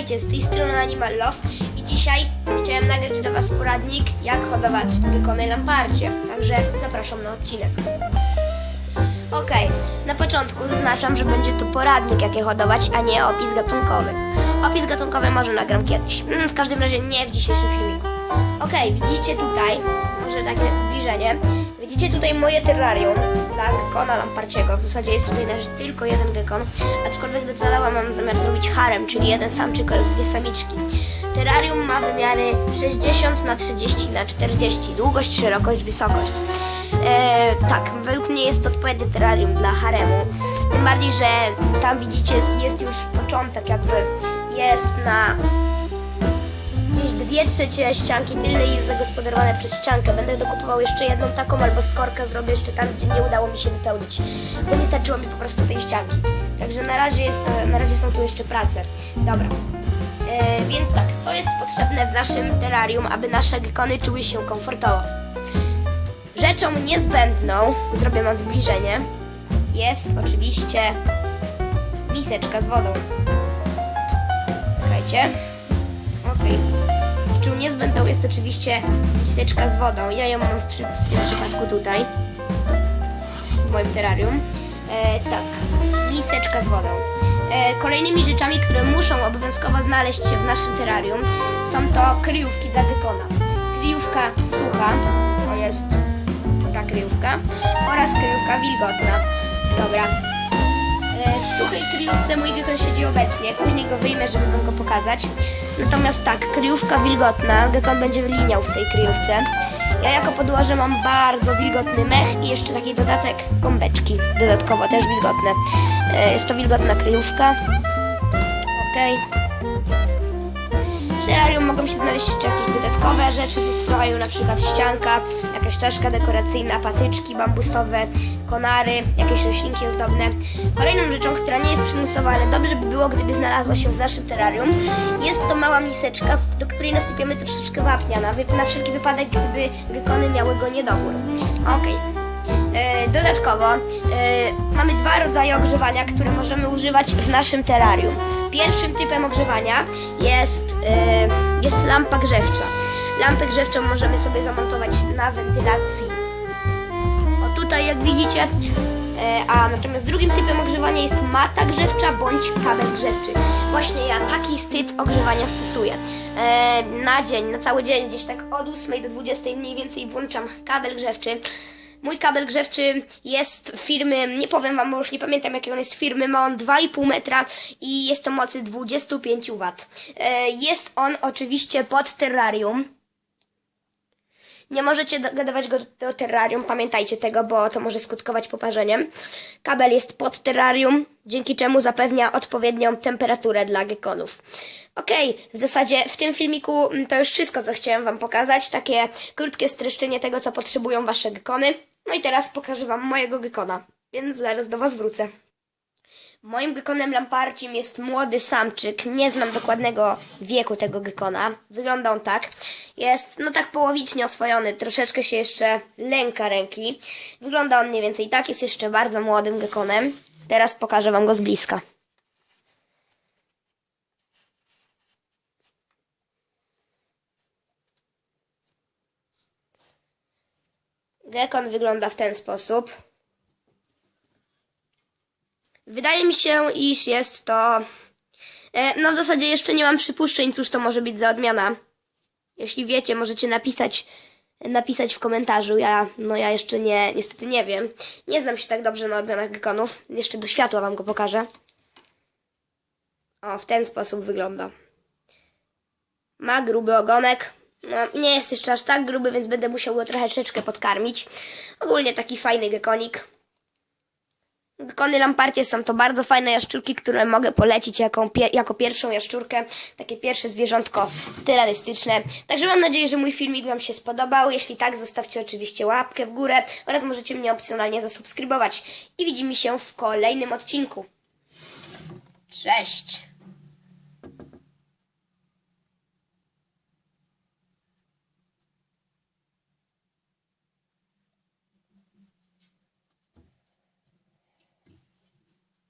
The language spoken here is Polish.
Witajcie, z tej strony Animal Love i dzisiaj chciałem nagrać do Was poradnik, jak hodować gekony lamparcie. Także zapraszam na odcinek. Okej, na początku zaznaczam, że będzie to poradnik, jak je hodować, a nie opis gatunkowy. Opis gatunkowy może nagram kiedyś. Mm, W każdym razie nie w dzisiejszym filmiku. Okej, widzicie tutaj, może takie zbliżenie. Widzicie tutaj moje terrarium dla gekona lamparciego. W zasadzie jest tutaj nasz tylko jeden gekon, aczkolwiek docalała mam zamiar zrobić harem, czyli jeden samczyk oraz dwie samiczki. Terrarium ma wymiary 60 na 30 na 40, długość, szerokość, wysokość. E, tak, według mnie jest to odpowiednie terrarium dla haremu. Tym bardziej, że tam widzicie jest, już początek jakby jest na dwie trzecie ścianki tylnej jest zagospodarowane przez ściankę. Będę dokupował jeszcze jedną taką albo skorkę zrobię jeszcze tam, gdzie nie udało mi się wypełnić, bo nie starczyło mi po prostu tej ścianki. Także na razie, jest, to- na razie są tu jeszcze prace. Dobra. E, więc tak, co jest potrzebne w naszym terrarium, aby nasze gekony czuły się komfortowo? Rzeczą niezbędną, zrobię mam zbliżenie, jest oczywiście miseczka z wodą. Czekajcie. Okej. Rzeczą niezbędną jest oczywiście miseczka z wodą. Ja ją mam w, w tym przypadku tutaj, w moim terrarium. E, tak, miseczka z wodą. E, kolejnymi rzeczami, które muszą obowiązkowo znaleźć się w naszym terrarium, są to kryjówki dla gekona. Kryjówka sucha, to jest ta kryjówka, oraz kryjówka wilgotna. Dobra, W suchej kryjówce mój gekon siedzi obecnie, później go wyjmę, żeby wam go pokazać. Natomiast tak, kryjówka wilgotna, gekon będzie liniał w tej kryjówce. Ja jako podłoże mam bardzo wilgotny mech i jeszcze taki dodatek gąbeczki, dodatkowo też wilgotne. E, Jest to wilgotna kryjówka. Się znaleźć jeszcze jakieś dodatkowe rzeczy w stroju, na przykład ścianka, jakaś czaszka dekoracyjna, patyczki bambusowe, konary, jakieś roślinki ozdobne. Kolejną rzeczą, która nie jest przymusowa, ale dobrze by było, gdyby znalazła się w naszym terrarium, jest to mała miseczka, do której nasypiemy troszeczkę wapnia, na, na wszelki wypadek, gdyby gekony miały go niedobór. Okej. E, Dodatkowo e, mamy dwa rodzaje ogrzewania, które możemy używać w naszym terrarium. Pierwszym typem ogrzewania jest, e, jest lampa grzewcza. Lampę grzewczą możemy sobie zamontować na wentylacji. O tutaj jak widzicie. E, A natomiast drugim typem ogrzewania jest mata grzewcza bądź kabel grzewczy. Właśnie ja taki typ ogrzewania stosuję. E, Na dzień, na cały dzień, gdzieś tak od 8 do 20 mniej więcej włączam kabel grzewczy. Mój kabel grzewczy jest firmy, nie powiem wam, bo już nie pamiętam jakiej on jest firmy, ma on 2,5 metra i jest to mocy 25 W. E, Jest on oczywiście pod terrarium. Nie możecie dogadywać go do terrarium, pamiętajcie tego, bo to może skutkować poparzeniem. Kabel jest pod terrarium, dzięki czemu zapewnia odpowiednią temperaturę dla gekonów. Okej, w zasadzie w tym filmiku mm, to już wszystko, co chciałem Wam pokazać. Takie krótkie streszczenie tego, co potrzebują Wasze gekony. No i teraz pokażę Wam mojego gekona, więc zaraz do Was wrócę. Moim gekonem lamparcim jest młody samczyk. Nie znam dokładnego wieku tego gekona. Wygląda on tak. Jest, no tak połowicznie oswojony. Troszeczkę się jeszcze lęka ręki. Wygląda on mniej więcej tak. Jest jeszcze bardzo młodym gekonem. Teraz pokażę Wam go z bliska. Gekon wygląda w ten sposób. Wydaje mi się, iż jest to. E, no w zasadzie jeszcze nie mam przypuszczeń, cóż to może być za odmiana. Jeśli wiecie, możecie napisać, napisać w komentarzu. Ja, no ja jeszcze nie, niestety nie wiem. Nie znam się tak dobrze na odmianach gekonów. Jeszcze do światła wam go pokażę. O, w ten sposób wygląda. Ma gruby ogonek. No, nie jest jeszcze aż tak gruby, więc będę musiał go trochę troszeczkę podkarmić. Ogólnie taki fajny gekonik. Gekony lamparcie są to bardzo fajne jaszczurki, które mogę polecić jako, jako pierwszą jaszczurkę. Takie pierwsze zwierzątko terrorystyczne. Także mam nadzieję, że mój filmik Wam się spodobał. Jeśli tak, zostawcie oczywiście łapkę w górę oraz możecie mnie opcjonalnie zasubskrybować. I widzimy się w kolejnym odcinku. Cześć!